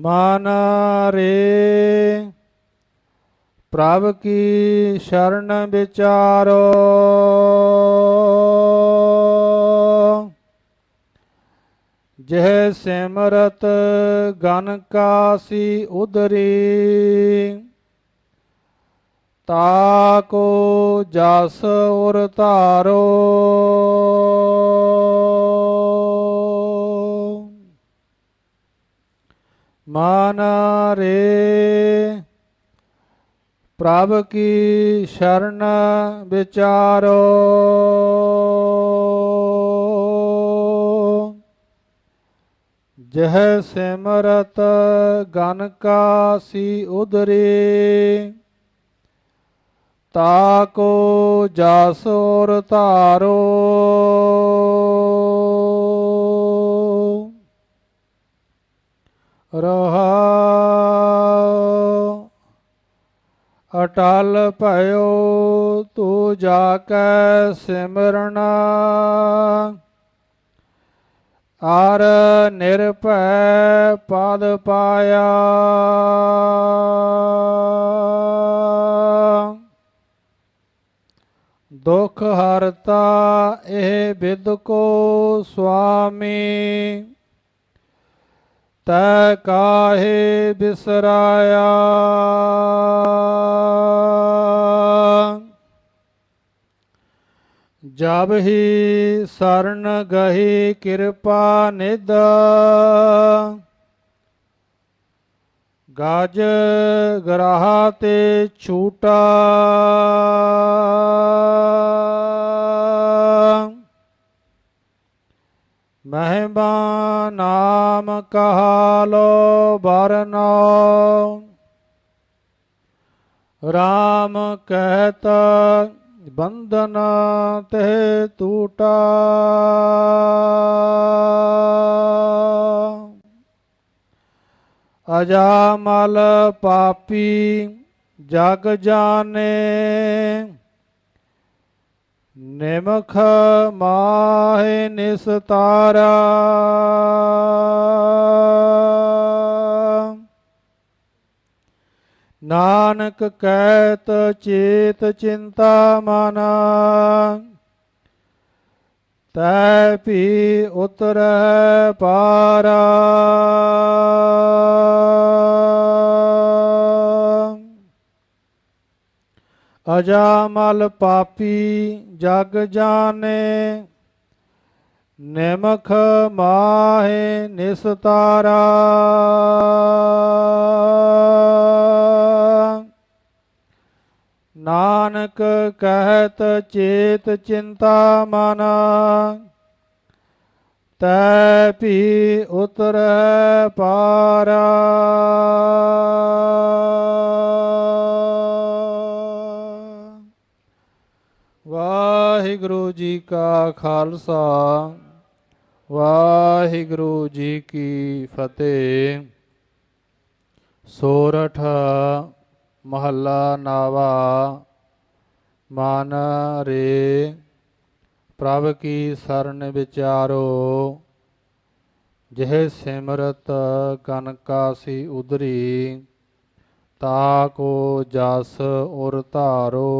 ਮਨ ਰੇ। ਪ੍ਰਭ ਕੀ ਸ਼ਰਨ ਵਿਚਾਰੋ। ਜਹ ਸਿਮਰਤ ਗਨ ਕਾਸੀ ਉਦਰੀ ਤਾ ਕੋ ਜਸ ਉਰ ਧਾਰੋ। ਮਨ ਰੇ। ਪ੍ਰਭ ਕੀ ਸ਼ਰਨ ਵਿਚਾਰੋ। ਜਹ ਸਿਮਰਤ ਗਨ ਕਾਸੀ ਉਦਰੀ। ਤਾ ਕੋ ਜਸ ਧਾਰੋ। ਰਹਾ। ਅਟਲ ਭਇਓ, ਤੂੰ ਜਾ ਕੈ ਸਿਮਰਨਾ। ਆਰ ਨਿਰਭੈ ਪਦ ਪਾਇਆ। ਦੁਖ ਹਰਤਾ ਇਹ ਬਿਦ ਕੋ ਸੁਆਮੀ। ਤੈ ਕਾਹੇ ਬਿਸਰਾਇਆ। ਜਬ ਹੀ ਸਰਨ ਗਹੀ ਕਿਰਪਾ ਨਿਦ ਗਾਜ ਗਰਾਹ ਤੇ ਛੂਟਾ। ਮਹਿਮਾ ਨਾਮ ਕਹਾ ਕਹਾਲੋ ਬਰਨੋ RAM ਕਹਿਤ ਬੰਧਨ ਤੇ ਟੂਟਾ ਅਜਾਮਲ ਪਾਪੀ ਜਗ ਜਾਣੇ। ਨਿਮਖ ਮਾਹਿ ਨਿਸਤਾਰਾ। ਨਾਨਕ ਕਹਿਤ ਚੇਤ ਚਿੰਤਾ ਮਨ। ਤੈ ਭੀ ਉਤਰੈ ਪਾਰਾ। ਅਜਾਮਲ ਪਾਪੀ ਜਗ ਜਾਣੇ, ਨਿਮਖ ਮਾਹੇ ਨਿਸਤਾਰਾ। ਨਾਨਕ ਕਹਿਤ ਚੇਤ ਚਿੰਤਾ ਮਨ, ਤੈ ਭੀ ਉਤਰੈ ਪਾਰਾ। ਵਾਹਿਗੁਰੂ ਜੀ ਕਾ ਖਾਲਸਾ, ਵਾਹਿਗੁਰੂ ਜੀ ਕੀ ਫਤਿਹ। ਸੋਰਠ ਮਹੱਲਾ ਨਾਵਾ, ਮਨ ਰੇ, ਪ੍ਰਭ ਕੀ ਸਰਨ ਵਿਚਾਰੋ। ਜਿਹ ਸਿਮਰਤ ਕਨਕਾਸੀ ਉਦਰੀ ਤਾ ਕੋ ਜਸ ਉਰ ਧਾਰੋ।